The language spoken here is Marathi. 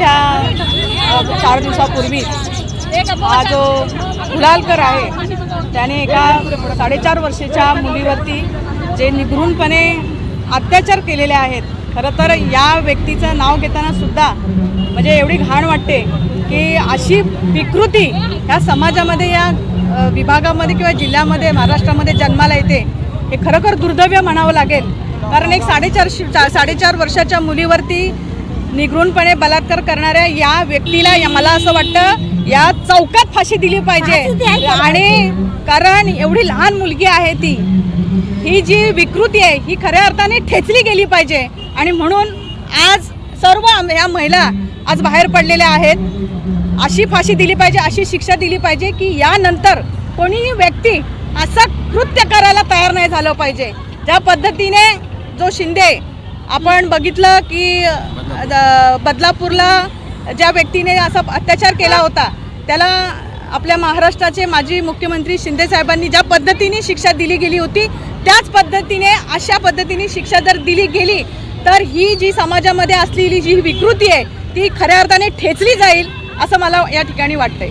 गेल्या चार दिवसापूर्वी हा जो गुलालकर आहे त्याने एका साडेचार वर्षाच्या मुलीवरती जे निगृणपणे अत्याचार केलेले आहेत खरं तर या व्यक्तीचं नाव घेताना सुद्धा म्हणजे एवढी घाण वाटते की अशी विकृती ह्या समाजामध्ये या विभागामध्ये किंवा जिल्ह्यामध्ये महाराष्ट्रामध्ये जन्माला येते हे खरोखर दुर्दैव्य म्हणावं लागेल. कारण एक साडेचार चा- साडेचार वर्षाच्या मुलीवरती निगृणपणे करणाऱ्या या व्यक्तीला या- मला असं वाटतं या चौकात फाशी दिली पाहिजे. आणि कारण एवढी लहान मुलगी आहे ती ही जी विकृती आहे ही खऱ्या अर्थाने ठेचली गेली पाहिजे. आणि म्हणून आज सर्व या महिला आज बाहेर पडलेल्या आहेत. अशी फाशी दिली पाहिजे अशी शिक्षा दिली पाहिजे की यानंतर कोणीही व्यक्ती असं कृत्य करायला तयार नाही झालं पाहिजे. ज्या पद्धतीने जो शिंदे आपण बघितलं की बदलापूरला ज्या व्यक्तीने असा अत्याचार केला होता त्याला आपल्या महाराष्ट्राचे माजी मुख्यमंत्री शिंदे साहेबांनी ज्या पद्धतीने शिक्षा दिली गेली होती त्याच पद्धतीने अशा पद्धतीने शिक्षा जर दिली गेली तर ही जी समाजामध्ये असलेली जी विकृती आहे ती खऱ्या अर्थाने ठेचली जाईल असं मला या ठिकाणी वाटतंय.